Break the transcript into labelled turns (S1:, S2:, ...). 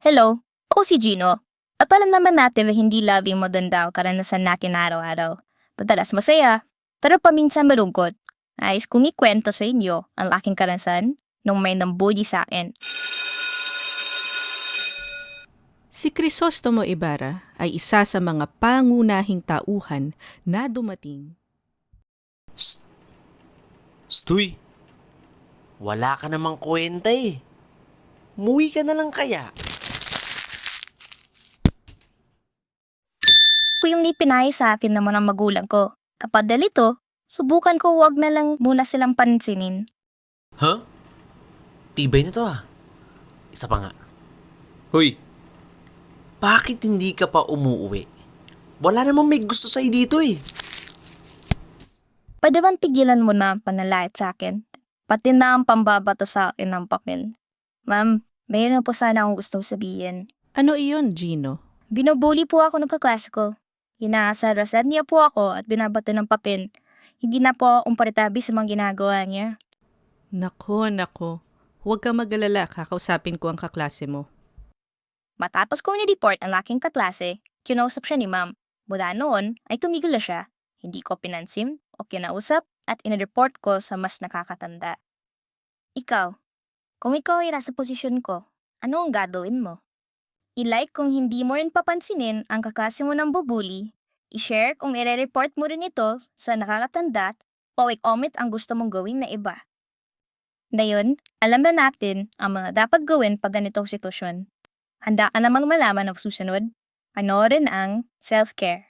S1: Hello, ako si Gino. Apalam naman natin na hindi labing maganda ang karanasan natin araw-araw. Madalas masaya, pero paminsan malungkot. Nais kong ikwento sa inyo ang aking karanasan nung may nambuli sa akin.
S2: Si Crisostomo Ibarra ay isa sa mga pangunahing tauhan na dumating.
S3: Stoy, wala ka namang kwenta eh. Muwi ka na lang kaya.
S1: Po yung ipinay sa akin naman ng magulang ko. Kapag dalito, subukan ko wag na lang muna silang pansinin.
S3: Huh? Tibay na to ah. Isa pa nga. Hoy, bakit hindi ka pa umuwi? Wala namang may gusto sa'yo dito eh.
S1: Pwede bang pigilan mo na ang panalait sa akin? Pati na ang pambabata sa akin ng papel. Ma'am, mayroon po sana akong gustong sabihin.
S2: Ano iyon, Gino?
S1: Binubuli po ako ng kaklase ko. Inaasarasan niya po ako at binabata ng papel. Hindi na po akong paritabi sa mga ginagawa niya.
S2: Nako, nako. Huwag ka mag-alala, kakausapin ko ang kaklase mo.
S1: Matapos ko ni-report ang aking kaklase, kinausap siya ni ma'am. Mula noon ay tumigil na siya. Hindi ko pinansin o kinausap at inireport ko sa mas nakakatanda. Ikaw, kung ikaw ay nasa posisyon ko, ano ang gagawin mo? I-like kung hindi mo rin papansinin ang kaklase mo ng bubuli, i-share kung ire-report mo rin ito sa nakakatanda o i-comment ang gusto mong gawin na iba. Ngayon, alam na natin ang mga dapat gawin pag ganitong sitwasyon. Handa ka namang malaman ang susunod? Panoorin ang self-care.